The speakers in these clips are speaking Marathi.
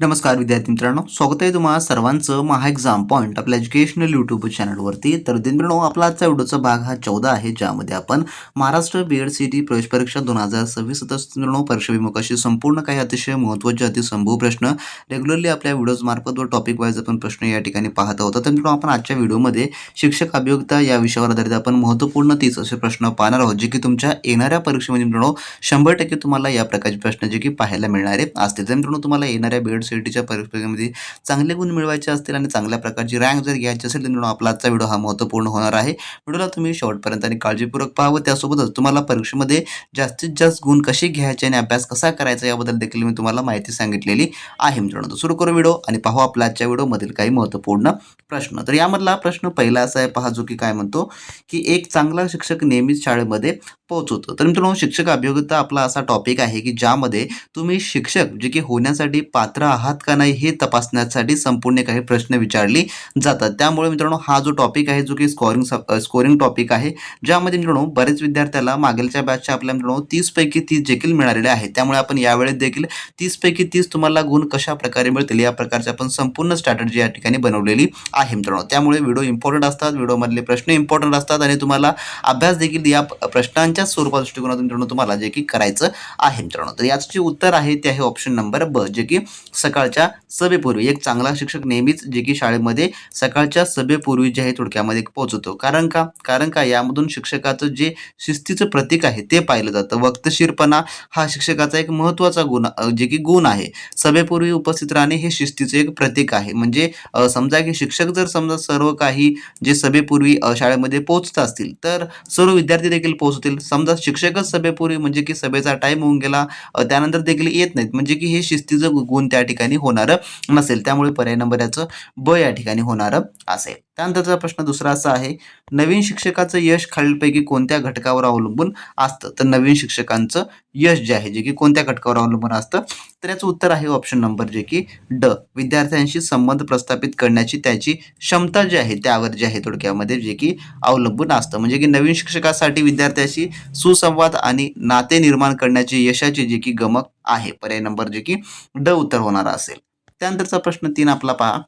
नमस्कार विद्यार्थी मित्रांनो स्वागत आहे तुम्हाला सर्वांचं महा एक्झाम पॉईंट आपल्या एज्युकेशनल यूट्यूब चॅनलवरती तर विद्यार्थी मित्रांनो आपला आजचा व्हिडिओचा भाग हा चौदा आहे ज्यामध्ये आपण Maharashtra B Ed C T प्रवेश परीक्षा दोन हजार सव्वीस मित्रांनो परीक्षा विमुख अशी संपूर्ण काही अतिशय महत्त्वाचे अतिसंभू प्रश्न रेग्युलरली आपल्या व्हिडिओजमार्फत व टॉपिक वाईज आपण प्रश्न या ठिकाणी पाहत आहोत. तर मित्रांनो आपण आजच्या व्हिडिओमध्ये शिक्षक अभियोगिता या विषयावर आधारित आपण महत्त्वपूर्ण तीस असे प्रश्न पाहणार आहोत जे की तुमच्या येणाऱ्या परीक्षेमध्ये मित्रांनो शंभर टक्के तुम्हाला या प्रकारचे प्रश्न जे की पाहायला मिळणारे असतील तर मित्रांनो तुम्हाला येणाऱ्या बी एड सी टीच्या परीक्षेमध्ये चांगले गुण मिळवायचे असतील आणि चांगल्या प्रकारची रँक जर घ्यायची असेल तर मित्रांनो आपला आजचा व्हिडिओ हा महत्त्वपूर्ण होणार आहे. व्हिडिओला तुम्ही शेवटपर्यंत आणि काळजीपूर्वक पाहावं त्यासोबतच तुम्हाला परीक्षेमध्ये जास्तीत जास्त गुण कसे घ्यायचे आणि अभ्यास कसा करायचा याबद्दल देखील मी तुम्हाला माहिती सांगितलेली आहे मित्रांनो. तर सुरू करू व्हिडिओ आणि पाहू आपल्या आजच्या व्हिडिओमधील काही महत्त्वपूर्ण प्रश्न. तर यामधला प्रश्न पहिला असा आहे पहा जो की काय म्हणतो की एक चांगला शिक्षक नेहमीच शाळेमध्ये पोहोचवतो. तर मित्रांनो शिक्षक अभियोगिता आपला असा टॉपिक आहे की ज्यामध्ये तुम्ही शिक्षक जे की होण्यासाठी पात्र आहात का नाही हे तपासण्यासाठी संपूर्ण काही प्रश्न विचारले जातात. त्यामुळे मित्रांनो हा जो टॉपिक आहे जो की स्कोरिंग स्कोरिंग टॉपिक आहे ज्यामध्ये मित्रांनो बरेच विद्यार्थ्याला मागीलच्या बॅचच्या आपल्या मित्रांनो तीसपैकी तीस देखील मिळालेले आहे त्यामुळे आपण यावेळेस देखील तीसपैकी तीस तुम्हाला गुण कशा प्रकारे मिळतील या प्रकारची आपण संपूर्ण स्ट्रॅटजी या ठिकाणी बनवलेली आहे मित्रांनो. त्यामुळे व्हिडिओ इम्पॉर्टंट असतात व्हिडिओमधले प्रश्न इम्पॉर्टंट असतात आणि तुम्हाला अभ्यास देखील या प्रश्नांच्या स्वरूपात दृष्टिकोनातून मित्रांनो तुम्हाला जे की करायचं आहे मित्रांनो. तर याचं जे उत्तर आहे ते आहे ऑप्शन नंबर ब जे की सकाळच्या सभेपूर्वी. एक चांगला शिक्षक नेहमीच जे की शाळेमध्ये सकाळच्या सभेपूर्वी जे आहे थोडक्यामध्ये पोहोचवतो कारण का? कारण का? यामधून शिक्षकाचं जे शिस्तीचं प्रतीक आहे ते पाहिलं जातं. वक्तशीरपणा हा शिक्षकाचा एक महत्त्वाचा गुण जे की गुण आहे. सभेपूर्वी उपस्थित राहणे हे शिस्तीचं एक प्रतीक आहे. म्हणजे समजा की शिक्षक जर समजा सर्व काही जे सभेपूर्वी शाळेमध्ये पोहोचत असतील तर सर्व विद्यार्थी देखील पोहोचतील. समजा शिक्षकच सभेपूर्वी म्हणजे की सभेचा टाईम होऊन गेला त्यानंतर देखील येत नाहीत. म्हणजे की हे शिस्तीचं गुण त्या ठिकाणी ठिकाणी होणारं नसेल. त्यामुळे पर्याय नंबर याचं ब या ठिकाणी होणारं असेल. त्यानंतरचा प्रश्न दुसरा असा आहे नवीन शिक्षकाचं यश खालीलपैकी कोणत्या घटकावर अवलंबून असतं? तर नवीन शिक्षकांचं यश जे आहे जे की कोणत्या घटकावर अवलंबून असतं? तर याचं उत्तर आहे ऑप्शन नंबर जे की ड. विद्यार्थ्यांशी संबंध प्रस्थापित करण्याची त्याची क्षमता जी आहे त्यावर जे आहे थोडक्यामध्ये जे की अवलंबून असतं. म्हणजे की नवीन शिक्षकासाठी विद्यार्थ्याशी सुसंवाद आणि नाते निर्माण करण्याची यशाची जे की गमक आहे. पर्याय नंबर जे की ड उत्तर होणार असेल. त्यानंतरचा प्रश्न तीन आपला पहा.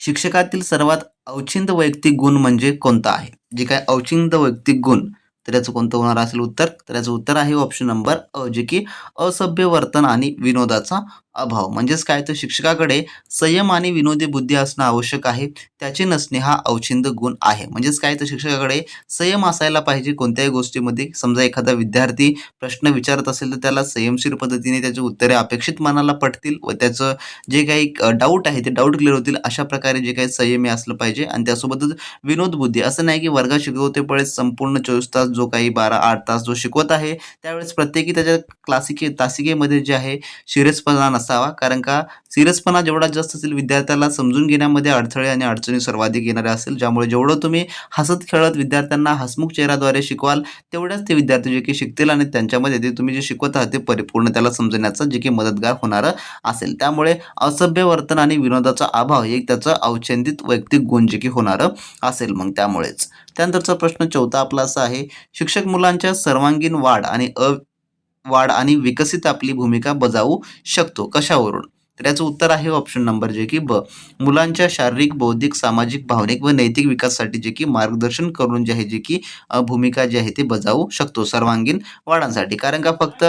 शिक्षकातील सर्वात अवचिंद वैयक्तिक गुण म्हणजे कोणता आहे? जे काय अवचिंद वैयक्तिक गुण तर याचं कोणतं होणार असेल उत्तर? तर याचं उत्तर आहे ऑप्शन नंबर अ जे की असभ्य वर्तन आणि विनोदाचा अभाव. म्हणजेच काय? तर शिक्षकाकडे संयम आणि विनोदी बुद्धी असणं आवश्यक आहे. त्याचे नसणे हा औचिंद गुण आहे. म्हणजेच काय? तर शिक्षकाकडे संयम असायला पाहिजे कोणत्याही गोष्टीमध्ये. समजा एखादा विद्यार्थी प्रश्न विचारत असेल तर त्याला संयमशीर पद्धतीने त्याची उत्तरे अपेक्षित मनाला पटतील व त्याचं जे काही डाऊट आहे ते डाऊट क्लिअर होतील. अशा प्रकारे जे काही संयमी असलं पाहिजे आणि त्यासोबतच विनोद बुद्धी. असं नाही की वर्गात शिकवते पळे संपूर्ण चोवीस तास जो काही बारा आठ तास जो शिकवत आहे त्यावेळेस प्रत्येकी त्याच्या क्लासिके तासिकेमध्ये जे आहे सिरियसपणा असावा कारण का सिरियसपणा जेवढा जास्त असेल विद्यार्थ्याला समजून घेण्यामध्ये अडथळे आणि अडचणी सर्वाधिक येणाऱ्या असेल ज्यामुळे जेवढं तुम्ही हसत खेळत विद्यार्थ्यांना हसमुख चेहऱ्याद्वारे शिकवाल तेवढ्याच ते विद्यार्थी जे की शिकतील आणि त्यांच्यामध्ये ते तुम्ही जे शिकवत आहात ते परिपूर्ण त्याला समजण्याचं जे की मदतगार होणारं असेल. त्यामुळे असभ्य वर्तन आणि विनोदाचा अभाव हे त्याचं औचंदित वैयक्तिक गुण जे की होणारं असेल मग त्यामुळेच. त्यानंतरचा प्रश्न चौथा आपला असा आहे शिक्षक मुलांच्या सर्वांगीण वाढ आणि अ वाढ आणि विकसित आपली भूमिका बजावू शकतो. कशावरून? तर याचं उत्तर आहे ऑप्शन नंबर जे की ब. मुलांच्या शारीरिक बौद्धिक सामाजिक भावनिक व नैतिक विकासासाठी जे की मार्गदर्शन करून जे आहे जे की भूमिका जी आहे ती बजावू शकतो सर्वांगीण वाढांसाठी. कारण का फक्त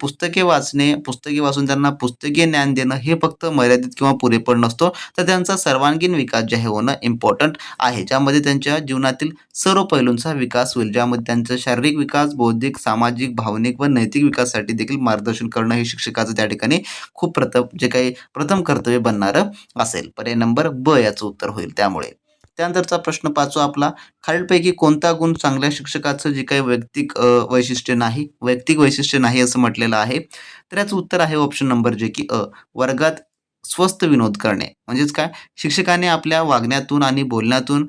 पुस्तके वाचणे पुस्तके वाचून त्यांना पुस्तकीय ज्ञान देणं हे फक्त मर्यादित किंवा पुरेपूर नसतो. तर त्यांचा सर्वांगीण विकास जे आहे होणं इम्पॉर्टंट आहे. ज्यामध्ये त्यांच्या जीवनातील सर्व पैलूंचा विकास होईल. ज्यामध्ये त्यांचा शारीरिक विकास बौद्धिक सामाजिक भावनिक व नैतिक विकासासाठी देखील मार्गदर्शन करणं हे शिक्षकाचं त्या ठिकाणी खूप प्रथम जे काही प्रथम कर्तव्य बनणारं असेल. पर्याय नंबर ब याचं उत्तर होईल त्यामुळे. त्यानंतरचा प्रश्न पाचवा आपला खालीलपैकी कोणता गुण चांगल्या शिक्षकाचं जे काही वैयक्तिक वैशिष्ट्य नाही वैयक्तिक वैशिष्ट्य नाही असं म्हटलेलं आहे? तर याचं उत्तर आहे ऑप्शन नंबर जे की अ वर्गात स्वस्त विनोद करणे. म्हणजेच काय? शिक्षकाने आपल्या वागण्यातून आणि बोलण्यातून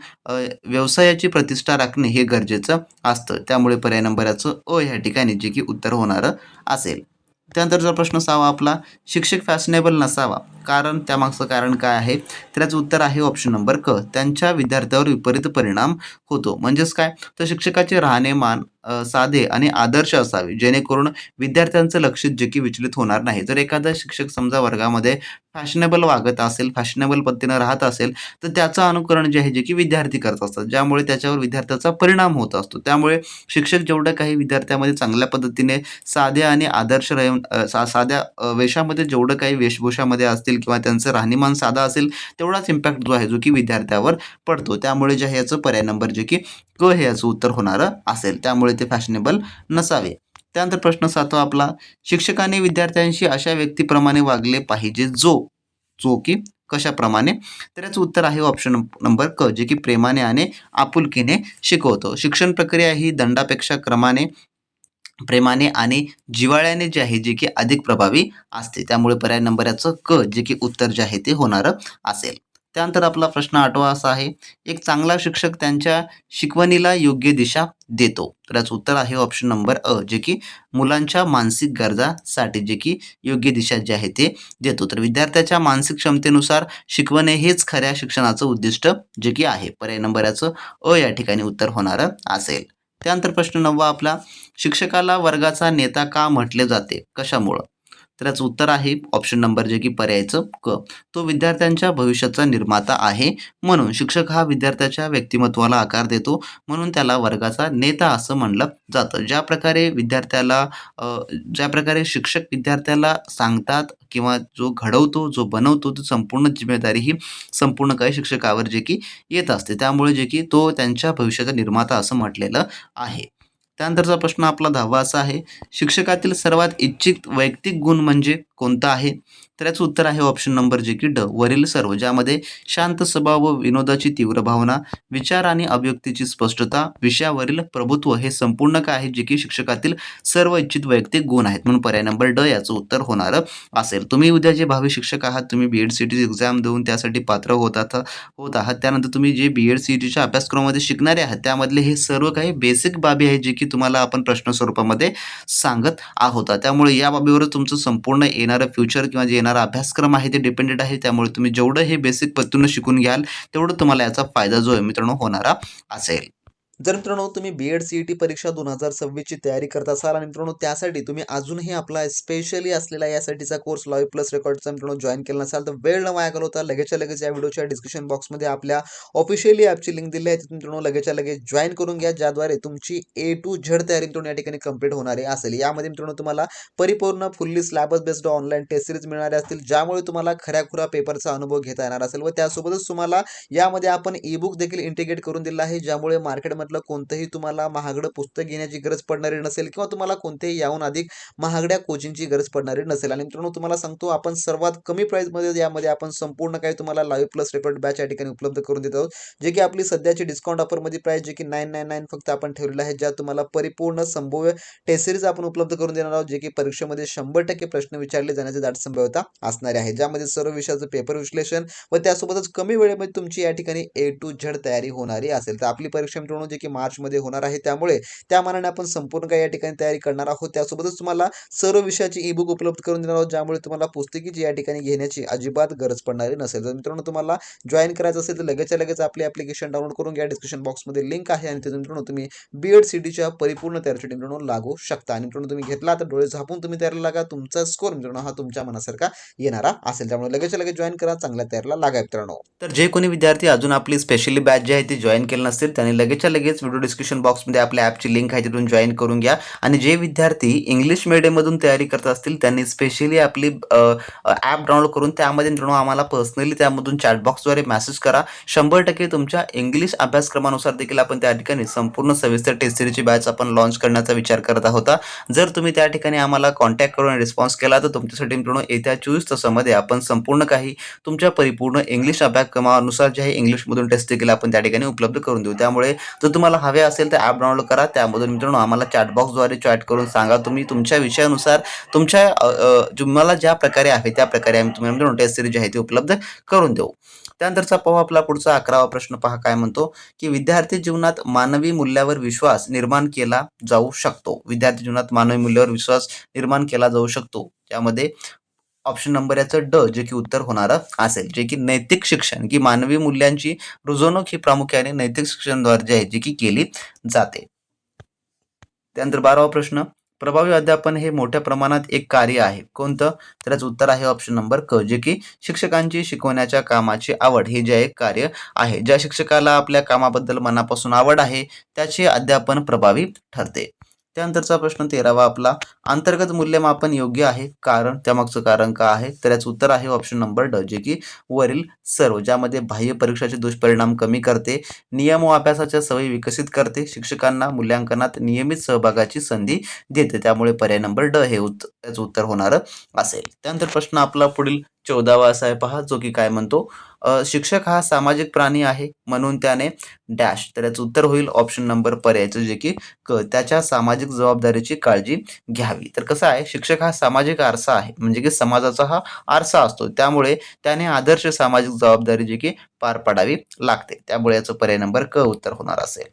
व्यवसायाची प्रतिष्ठा राखणे हे गरजेचं असतं. त्यामुळे पर्याय नंबर याचं अ ह्या ठिकाणी जे की उत्तर होणारं असेल. त्यानंतरचा प्रश्न असावा आपला शिक्षक फॅशनेबल नसावा. कारण त्यामागचं कारण काय आहे? त्याचं उत्तर आहे ऑप्शन नंबर क. त्यांच्या विद्यार्थ्यावर विपरीत परिणाम होतो. म्हणजेच काय? तर शिक्षकाचे राहणेमान साधे आणि आदर्श असावे जेणेकरून विद्यार्थ्यांचं लक्ष जे की विचलित होणार नाही. जर एखादा शिक्षक समजा वर्गामध्ये फॅशनेबल वागत असेल फॅशनेबल पद्धतीनं राहत असेल तर त्याचं अनुकरण जे आहे जे की विद्यार्थी करत असतात. ज्यामुळे त्याच्यावर विद्यार्थ्याचा परिणाम होत असतो. त्यामुळे शिक्षक जेवढं काही विद्यार्थ्यामध्ये चांगल्या पद्धतीने साध्या आणि आदर्श राहून सा साध्या वेशामध्ये जेवढं काही वेशभूषामध्ये असतील किंवा त्यांचं राहणीमान साधा असेल तेवढाच इम्पॅक्ट जो आहे जो की विद्यार्थ्यावर पडतो. त्यामुळे जे आहे याचं पर्याय नंबर जे की क हे याचं उत्तर होणारं असेल. त्यामुळे ते फॅशनेबल नसावे. त्यानंतर प्रश्न सातवा आपला शिक्षकाने विद्यार्थ्यांशी अशा व्यक्तीप्रमाणे वागले पाहिजे जो जो की कशाप्रमाणे? तर याचं उत्तर आहे ऑप्शन नंबर क जे की प्रेमाने आणि आपुलकीने शिकवतो. शिक्षण प्रक्रिया ही दंडापेक्षा क्रमाने प्रेमाने आणि जिव्हाळ्याने जे आहे जे की अधिक प्रभावी असते. त्यामुळे पर्याय नंबर याचं क जे की उत्तर जे आहे ते होणारं असेल. त्यानंतर आपला प्रश्न आठवा असा आहे एक चांगला शिक्षक त्यांच्या शिकवणीला योग्य दिशा देतो. तर याचं उत्तर आहे ऑप्शन नंबर अ जे की मुलांच्या मानसिक गरजासाठी जे की योग्य दिशा जे आहे ते देतो. तर विद्यार्थ्याच्या मानसिक क्षमतेनुसार शिकवणे हेच खऱ्या शिक्षणाचं उद्दिष्ट जे की आहे. पर्याय नंबर याचं अ या ठिकाणी उत्तर होणारं असेल. त्यानंतर प्रश्न नववा आपला शिक्षकाला वर्गाचा नेता का म्हटले जाते? कशामुळं? तर याचं उत्तर आहे ऑप्शन नंबर जे की पर्यायचं क. तो विद्यार्थ्यांच्या भविष्याचा निर्माता आहे. म्हणून शिक्षक हा विद्यार्थ्याच्या व्यक्तिमत्वाला आकार देतो. म्हणून त्याला वर्गाचा नेता असं म्हणलं जातं. ज्या प्रकारे विद्यार्थ्याला ज्या प्रकारे शिक्षक विद्यार्थ्याला सांगतात किंवा जो घडवतो जो बनवतो तो संपूर्ण जिम्मेदारी ही संपूर्ण काही शिक्षकावर जे की येत असते. त्यामुळे जे की तो त्यांच्या भविष्याचा निर्माता असं म्हटलेलं आहे. त्यानंतरचा प्रश्न आपला दहावा असा आहे. शिक्षकातील सर्वात इच्छित वैयक्तिक गुण म्हणजे कोणता आहे? तर याचं उत्तर आहे ऑप्शन नंबर जे की ड वरील सर्व ज्यामध्ये शांत स्वभाव व विनोदाची तीव्र भावना विचार आणि अभिव्यक्तीची स्पष्टता विषयावरील प्रभुत्व हे संपूर्ण काय आहे जे की शिक्षकातील सर्व इच्छित वैयक्तिक गुण आहेत. म्हणून पर्याय नंबर ड याचं उत्तर होणारं असेल. तुम्ही उद्या जे भावी शिक्षक आहात तुम्ही B Ed C T exam देऊन त्यासाठी पात्र होत आहात होत आहात. त्यानंतर तुम्ही जे बी एड सी टीच्या अभ्यासक्रमामध्ये शिकणारे आहात त्यामधले हे सर्व काही बेसिक बाबी आहेत जे की तुम्हाला आपण प्रश्न स्वरूपामध्ये सांगत आहोत. त्यामुळे या बाबीवर तुमचं संपूर्ण येणारं फ्युचर किंवा जे येणारा अभ्यासक्रम आहे ते डिपेंडेड आहे त्यामुळे तुम्ही जेवढं हे बेसिक पद्धतीनं शिकून घ्याल तेवढं तुम्हाला याचा फायदा जो आहे मित्रांनो होणारा असेल. जर मित्रांनो तुम्ही B Ed C E T परीक्षा दोन हजार सव्वीसची तयारी करत असाल आणि मित्रांनो त्यासाठी तुम्ही अजूनही आपला स्पेशली असलेला यासाठीचा कोर्स लॉय प्लस रेकॉर्डचा मित्रांनो जॉईन केला नसाल तर वेळ न वाया घालवता लगेचच्या लगेच या व्हिडिओच्या डिस्क्रिप्शन बॉक्समध्ये आपल्या ऑफिशियली ॲपची लिंक दिली आहे. तिथे मित्रांनो लगेचच्या लगेच जॉईन करून घ्या ज्याद्वारे तुमची ए टू झेड तयारी मित्रांनो या ठिकाणी कंप्लीट होणारी असेल. यामध्ये मित्रांनो तुम्हाला परिपूर्ण fully syllabus based online test series मिळणारे असतील ज्यामुळे तुम्हाला खऱ्याखुरा पेपरचा अनुभव घेता येणार असेल. व त्यासोबतच तुम्हाला यामध्ये आपण ई बुक देखील इंटिग्रेट करून दिला आहे ज्यामुळे मार्केटमधलं कोणतंही तुम्हाला महागडं पुस्तक घेण्याची गरज पडणारी नसेल किंवा तुम्हाला कोणतेही याहून अधिक महागड्या कोचिंगची गरज पडणारी नसेल. आणि मित्रांनो तुम्हाला सांगतो आपण सर्वात कमी प्राईसमध्ये यामध्ये आपण संपूर्ण काही तुम्हाला लाईव्ह प्लस रेकॉर्ड बॅच या ठिकाणी उपलब्ध करून देत आहोत. जे की आपली सध्याची डिस्काउंट ऑफरमध्ये प्राईस जे की नाईन नाईन नाईन फक्त आपण ठेवलेलं आहे ज्यात तुम्हाला परिपूर्ण संभव्य टेस्ट सिरीज आपण उपलब्ध करून देणार आहोत जे की परीक्षेमध्ये शंभर टक्के प्रश्न विचारले जाण्याची दाट संभाव्यता असणारी आहे. ज्यामध्ये सर्व विषयाचं पेपर विश्लेषण व त्यासोबतच कमी वेळेमध्ये तुमची या ठिकाणी ए टू झेड तयारी होणारी असेल. तर आपली परीक्षा मित्रांनो जे की मार्चमध्ये होणार आहे. त्यामुळे त्या मानाने आपण संपूर्ण काही या ठिकाणी तयारी करणार आहोत. त्यासोबतच तुम्हाला सर्व विषयाची ई बुक उपलब्ध करून देणार आहोत. ज्यामुळे तुम्हाला पुस्तकीची या ठिकाणी घेण्याची अजिबात गरज पडणारी नसेल. तर मित्रांनो तुम्हाला जॉईन करायचं असेल तर लगेचच्या लगेच आपली ॲप्लिकेशन डाउनलोड करून घ्या. डिस्क्रिप्शन बॉक्समध्ये लिंक आहे आणि तिथून मित्रांनो तुम्ही बी एड सी डीच्या परिपूर्ण तयारीसाठी मित्रांनो लागू शकता. आणि मित्रांनो तुम्ही घेतला तर डोळे झापून तुम्ही तयारीला लागा. तुमचा स्कोर मित्रांनो हा तुमच्या मनासारखा येणारा असेल. त्यामुळे लगेचच्या लगेच जॉईन करा. चांगल्या तयारीला लागा मित्रांनो. तर जे कोणी विद्यार्थी अजून आपली स्पेशली बॅच जी आहे ती जॉईन केली नसतील त्यांनी लगेचच्या लगेच व्हिडिओ डिस्क्रिप्शन बॉक्समध्ये आपल्या ॲपची लिंक आहे तिथून जॉईन करून घ्या. आणि जे विद्यार्थी इंग्लिश मिडियममधून तयारी करत असतील त्यांनी स्पेशली आपली ॲप डाउनलोड करून त्यामध्ये मित्रांनो आम्हाला पर्सनली त्यामधून चॅटबॉक्सद्वारे मेसेज करा. शंभर टक्के तुमच्या इंग्लिश अभ्यासक्रमानुसार देखील आपण त्या ठिकाणी संपूर्ण सविस्तर टेस्ट सिरीजची बॅच आपण लॉन्च करण्याचा विचार करत आहोत. जर तुम्ही त्या ठिकाणी आम्हाला कॉन्टॅक्ट करून रिस्पॉन्स केला तर तुमच्यासाठी मित्रांनो येत्या चोवीस तासामध्ये आपण संपूर्ण काही तुमच्या परिपूर्ण इंग्लिश अभ्यासक्रमानुसार जे आहे इंग्लिशमधून टेस्ट देखील आपण त्या ठिकाणी उपलब्ध करून देऊ. त्यामुळे जर तुम्हाला हवे असेल तर ॲप डाउनलोड करा. त्यामधून मित्रांनो आम्हाला चॅटबॉक्सद्वारे चॅट करून सांगा. तुम्ही तुमच्या विषयानुसार तुमच्या तुम्हाला ज्या प्रकारे आहे त्या प्रकारे आम्ही तुम्ही मित्रांनो टेस्ट सिरीज जी आहे ती उपलब्ध करून देऊ. त्यानंतरचा पाहू आपला पुढचा अकरावा प्रश्न पहा. काय म्हणतो? की विद्यार्थी जीवनात मानवी मूल्यावर विश्वास निर्माण केला जाऊ शकतो. विद्यार्थी जीवनात मानवी मूल्यावर विश्वास निर्माण केला जाऊ शकतो. त्यामध्ये ऑप्शन नंबर याचं ड जे की उत्तर होणारं असेल जे की नैतिक शिक्षण की मानवी मूल्यांची रुजवणूक ही प्रामुख्याने नैतिक शिक्षणाद्वारे जे आहे जी की केली जाते. त्यानंतर बारावा प्रश्न प्रभावी अध्यापन हे मोठ्या प्रमाणात एक कार्य आहे. कोणतं? तर याचं उत्तर आहे ऑप्शन नंबर क जे की शिक्षकांची शिकवण्याच्या कामाची आवड हे जे एक कार्य आहे. ज्या शिक्षकाला आपल्या कामाबद्दल मनापासून आवड आहे त्याचे अध्यापन प्रभावी ठरते. त्यानंतरचा प्रश्न तेरावा आपला. अंतर्गत मूल्यमापन योग्य आहे? कारण? त्यामागचं कारण का आहे? तर याचं उत्तर आहे ऑप्शन नंबर ड जे की वरील सर्व ज्यामध्ये बाह्य परीक्षाचे दुष्परिणाम कमी करते नियम व अभ्यासाच्या सवयी विकसित करते शिक्षकांना मूल्यांकनात नियमित सहभागाची संधी देते. त्यामुळे पर्याय नंबर ड हे उत याचं उत्तर होणार असेल. त्यानंतर प्रश्न आपला पुढील चौदावा असा आहे पहा जो की काय म्हणतो? शिक्षक हा सामाजिक प्राणी आहे म्हणून त्याने डॅश तर याचं उत्तर होईल ऑप्शन नंबर पर्यायचं जे की क त्याच्या सामाजिक जबाबदारीची काळजी घ्यावी. तर कसं आहे शिक्षक हा सामाजिक आरसा आहे म्हणजे की समाजाचा हा आरसा असतो. त्यामुळे त्याने आदर्श सामाजिक जबाबदारी जी की पार पाडावी लागते. त्यामुळे याचं पर्याय नंबर क उत्तर होणार असेल.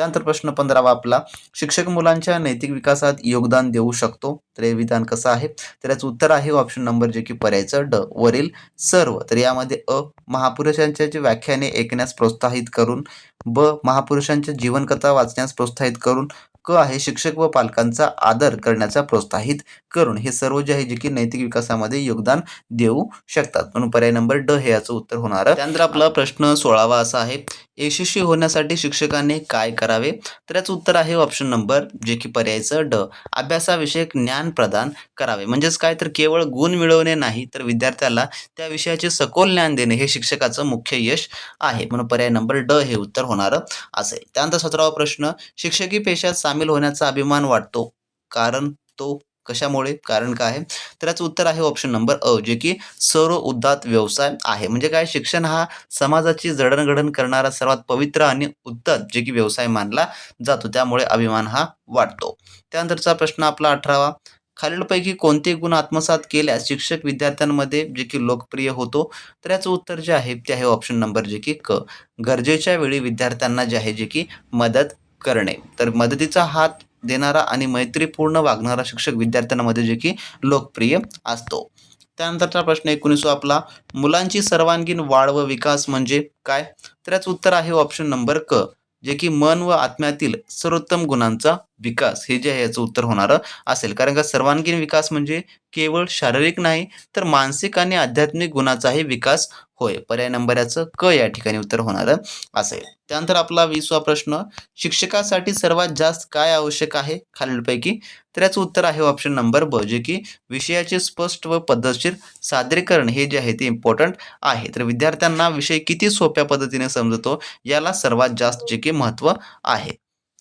त्यानंतर प्रश्न पंधरावा आपला. शिक्षक मुलांच्या नैतिक विकासात योगदान देऊ शकतो. तर हे विधान कसं आहे? तर याचं उत्तर आहे ऑप्शन नंबर जे की पर्यायचं ड वरील सर्व. तर यामध्ये अ महापुरुषांच्या जे व्याख्याने ऐकण्यास प्रोत्साहित करून ब महापुरुषांच्या जीवनकथा वाचण्यास प्रोत्साहित करून क आहे शिक्षक व पालकांचा आदर करण्याचा प्रोत्साहित करून. हे सर्व जे आहे जे की नैतिक विकासामध्ये योगदान देऊ शकतात. म्हणून पर्याय नंबर ड हे याचं उत्तर होणार. आहे. त्यानंतर आपला प्रश्न सोळावा असा आहे. यशस्वी होण्यासाठी शिक्षकांनी काय करावे? तर याचं उत्तर आहे ऑप्शन नंबर जे की पर्यायचं ड. अभ्यासाविषयक ज्ञान प्रदान करावे. म्हणजेच काय? तर केवळ गुण मिळवणे नाही तर विद्यार्थ्याला त्या विषयाचे सखोल ज्ञान देणे हे शिक्षकाचं मुख्य यश आहे. म्हणून पर्याय नंबर ड हे उत्तर होणार असेल त्यानंतर सतरावा प्रश्न शिक्षकी पेशात सामील होण्याचा अभिमान वाटतो. कारण तो कशामुळे? कारण काय? आहे तर याचं उत्तर आहे ऑप्शन नंबर अ जे की सर्व उदात व्यवसाय आहे. म्हणजे काय? शिक्षण हा समाजाची जडणघडण करणारा सर्वात पवित्र आणि उद्धत जे की व्यवसाय मानला जातो. त्यामुळे अभिमान हा वाटतो त्यानंतरचा प्रश्न आपला अठरावा. खालीलपैकी कोणते गुण आत्मसात केल्यास शिक्षक विद्यार्थ्यांमध्ये जे की लोकप्रिय होतो? तर याचं उत्तर जे आहे ते आहे ऑप्शन नंबर जे की क. गरजेच्या वेळी विद्यार्थ्यांना जे आहे जे की मदत करणे. तर मदतीचा हात देणारा आणि मैत्रीपूर्ण वागणारा शिक्षक विद्यार्थ्यांमध्ये जे की लोकप्रिय असतो. त्यानंतरचा प्रश्न एकोणीसो आपला मुलांची सर्वांगीण वाढ व विकास म्हणजे काय? तर याचं उत्तर आहे ऑप्शन नंबर क जे की मन व आत्म्यातील सर्वोत्तम गुणांचा विकास हे जे आहे याचं उत्तर होणारं असेल. कारण का सर्वांगीण विकास म्हणजे केवळ शारीरिक नाही तर मानसिक आणि आध्यात्मिक गुणाचाही विकास होय. पर्याय नंबर याचं क या ठिकाणी उत्तर होणारं असेल. त्यानंतर आपला वीसवा प्रश्न शिक्षकासाठी सर्वात जास्त काय आवश्यक आहे? खालीलपैकी. तर याचं उत्तर आहे ऑप्शन नंबर ब जे की विषयाचे स्पष्ट व पद्धतशीर सादरीकरण हे जे आहे ते इम्पॉर्टंट आहे. तर विद्यार्थ्यांना विषय किती सोप्या पद्धतीने समजतो याला सर्वात जास्त जे की महत्त्व आहे.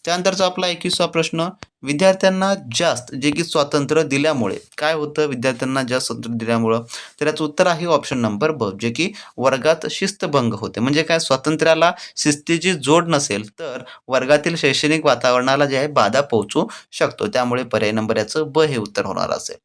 त्यानंतरचा आपला एकवीसवा प्रश्न विद्यार्थ्यांना जास्त जे की स्वातंत्र्य दिल्यामुळे. काय होतं? विद्यार्थ्यांना जास्त स्वातंत्र्य दिल्यामुळं? तर याचं उत्तर आहे ऑप्शन नंबर ब जे की वर्गात शिस्तभंग होते. म्हणजे काय? स्वातंत्र्याला शिस्तीची जोड नसेल तर वर्गातील शैक्षणिक वातावरणाला जे आहे बाधा पोहोचू शकतो. त्यामुळे पर्याय नंबर याचं ब हे उत्तर होणार असेल.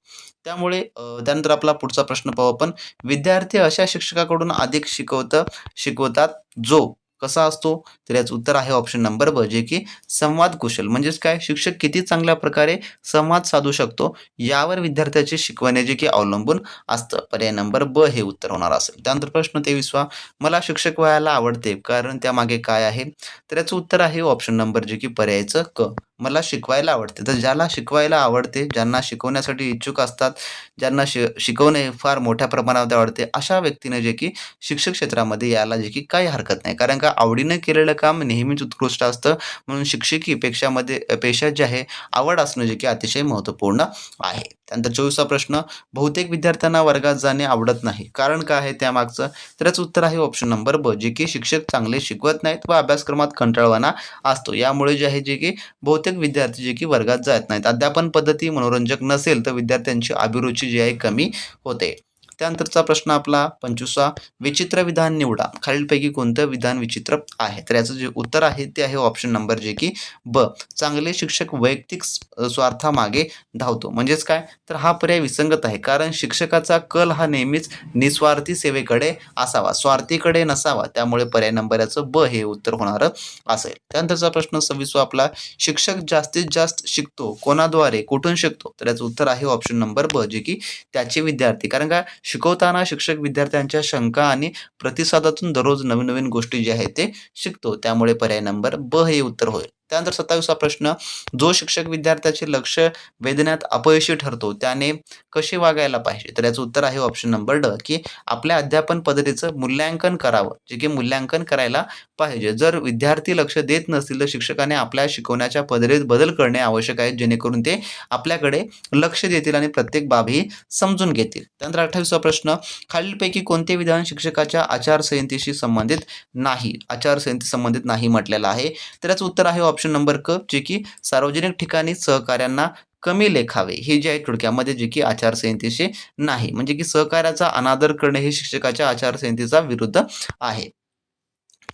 त्यामुळे त्यानंतर आपला पुढचा प्रश्न पाहू आपण. विद्यार्थी अशा शिक्षकाकडून अधिक शिकवतं शिकवतात जो कसा असतो? तर याचं उत्तर आहे ऑप्शन नंबर ब जे की संवाद कुशल. म्हणजेच काय? शिक्षक किती चांगल्या प्रकारे संवाद साधू शकतो? यावर विद्यार्थ्याचे शिकवणे जे की अवलंबून असतं. पर्याय नंबर ब हे उत्तर होणार असेल. त्यानंतर प्रश्न तेवीसवा. मला शिक्षक व्हायला आवडते. कारण त्यामागे काय आहे? तर याचं उत्तर आहे ऑप्शन नंबर जे की पर्यायचं क. मला शिकवायला आवडते. तर ज्याला शिकवायला आवडते ज्यांना शिकवण्यासाठी इच्छुक असतात ज्यांना शि शिकवणे फार मोठ्या प्रमाणामध्ये आवडते अशा व्यक्तीने जे की शिक्षक क्षेत्रामध्ये यायला जे की काही हरकत नाही. कारण का आवडीनं केलेलं काम नेहमीच उत्कृष्ट असतं. म्हणून शिक्षकी पेक्षामध्ये पेशा जे आहे आवड असणं जे की अतिशय महत्त्वपूर्ण आहे. त्यानंतर चोवीसचा प्रश्न बहुतेक विद्यार्थ्यांना वर्गात जाणे आवडत नाही. कारण काय आहे त्यामागचं? तर उत्तर आहे ऑप्शन नंबर ब जे की शिक्षक चांगले शिकवत नाहीत व अभ्यासक्रमात कंटाळवाणा असतो. यामुळे जे आहे जे की बहुतेक विद्यार्थी जे की वर्गात जात नाहीत. अध्यापन पद्धती मनोरंजक नसेल तर विद्यार्थ्यांची अभिरुची जी आहे कमी होते. त्यानंतरचा प्रश्न आपला पंचवीसवा. विचित्र विधान निवडा. खालीलपैकी कोणतं विधान विचित्र आहे? तर याचं जे उत्तर आहे ते आहे ऑप्शन नंबर जे की ब. चांगले शिक्षक वैयक्तिक स्वार्थामागे धावतो. म्हणजेच काय? तर हा पर्याय विसंगत आहे. कारण शिक्षकाचा कल हा नेहमीच निस्वार्थी सेवेकडे असावा. स्वार्थीकडे नसावा. त्यामुळे पर्याय नंबर याचं ब हे उत्तर होणारं असेल. त्यानंतरचा प्रश्न सव्वीसवा आपला. शिक्षक जास्तीत जास्त शिकतो. कोणाद्वारे? कुठून शिकतो? तर याचं उत्तर आहे ऑप्शन नंबर ब. जे की त्याचे विद्यार्थी. कारण का शिकवताना शिक्षक विद्यार्थ्यांच्या शंका आणि प्रतिसादातून दररोज नवीन नवीन गोष्टी ज्या आहेत ते शिकतो. त्यामुळे पर्याय नंबर ब हे उत्तर होईल त्यानंतर सत्तावीसवा प्रश्न जो शिक्षक विद्यार्थ्याचे लक्ष वेधण्यात अपयशी ठरतो त्याने कसे वागायला पाहिजे? तर याचं उत्तर आहे ऑप्शन नंबर ड की आपल्या अध्यापन पद्धतीचं मूल्यांकन करावं जे की मूल्यांकन करायला पाहिजे. जर विद्यार्थी लक्ष देत नसतील तर शिक्षकाने आपल्या शिकवण्याच्या पद्धतीत बदल करणे आवश्यक आहे जेणेकरून ते आपल्याकडे लक्ष देतील आणि प्रत्येक बाब ही समजून घेतील. त्यानंतर अठ्ठावीसवा प्रश्न खालीलपैकी कोणते विधान शिक्षकाच्या आचारसंहितेशी संबंधित नाही? आचारसंहिते संबंधित नाही म्हटलेलं आहे. तर याचं उत्तर आहे ऑप्शन नंबर क जे की सार्वजनिक ठिकाणी सहकार्यांना कमी लेखावे. हे जे आहे थोडक्यामध्ये जे की आचारसंहितेशी नाही. म्हणजे की सहकार्याचा अनादर करणे हे शिक्षकाच्या आचारसंहितेचा विरुद्ध आहे.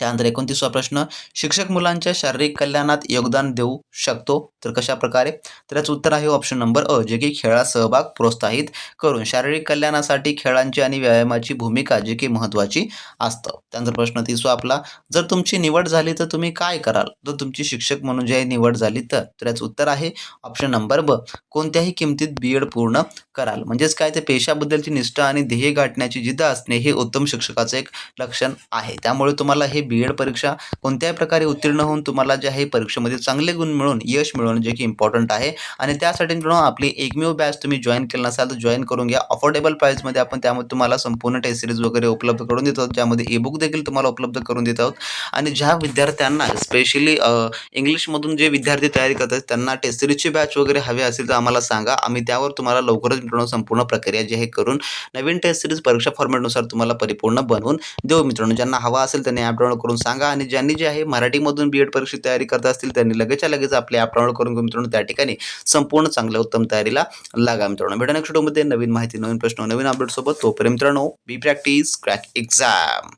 त्यानंतर एकोणतीसवा प्रश्न शिक्षक मुलांच्या शारीरिक कल्याणात योगदान देऊ शकतो? तर कशा प्रकारे? तर याचं उत्तर आहे ऑप्शन नंबर अ जे की खेळात सहभाग प्रोत्साहित करून शारीरिक कल्याणासाठी खेळांची आणि व्यायामाची भूमिका जी की महत्त्वाची असतं. त्यानंतर प्रश्न तिसवा आपला जर तुमची निवड झाली तर तुम्ही काय कराल? जर तुमची शिक्षक म्हणून जे आहे निवड झाली तर? तर याचं उत्तर आहे ऑप्शन नंबर ब कोणत्याही किमतीत बी एड पूर्ण कराल. म्हणजेच काय? ते पेशाबद्दलची निष्ठा आणि ध्येय गाठण्याची जिद्द असणे हे उत्तम शिक्षकाचं एक लक्षण आहे. त्यामुळे तुम्हाला हे बी एड परीक्षा कोणत्याही प्रकारे उत्तीर्ण होऊन तुम्हाला जे आहे परीक्षेमध्ये चांगले गुण मिळून यश मिळवणं जे की इम्पॉर्टंट आहे. आणि त्यासाठी मित्रांनो आपली एकमेव बॅच तुम्ही जॉईन केलं नसाल तर जॉईन करून घ्या. अफोर्डेबल प्राईसमध्ये आपण त्यामध्ये तुम्हाला संपूर्ण टेस्ट सिरीज वगैरे उपलब्ध करून देत आहोत. ज्यामध्ये ई बुक देखील तुम्हाला उपलब्ध करून देत आहोत. आणि ज्या विद्यार्थ्यांना स्पेशली इंग्लिशमधून जे विद्यार्थी तयारी करतात त्यांना टेस्ट सिरीजची बॅच वगैरे हवी असेल तर आम्हाला सांगा. आम्ही त्यावर तुम्हाला लवकरच मित्रांनो संपूर्ण प्रक्रिया जी आहे करून नवीन टेस्ट सिरीज परीक्षा फॉर्मॅटनुसार तुम्हाला परिपूर्ण बनवून देऊ मित्रांनो. ज्यांना हवा असेल त्यांनी ॲप डाउनलोड करून सांगा आणि ज्यांनी जे आहे मराठीमधून बी एड परीक्षेची तयारी करत असतील त्यांनी लगेचच्या लगेच आपले ॲप डाउनलोड करून मित्रांनो त्या ठिकाणी संपूर्ण चांगल्या उत्तम तयारीला लागा मित्रांनो. भेटा नेक्स्ट व्हिडिओमध्ये नवीन माहिती नवीन प्रश्न नवीन अपडेट सोबत तोपर्यंत मित्रांनो बी प्रॅक्टिस क्रॅक एक्झाम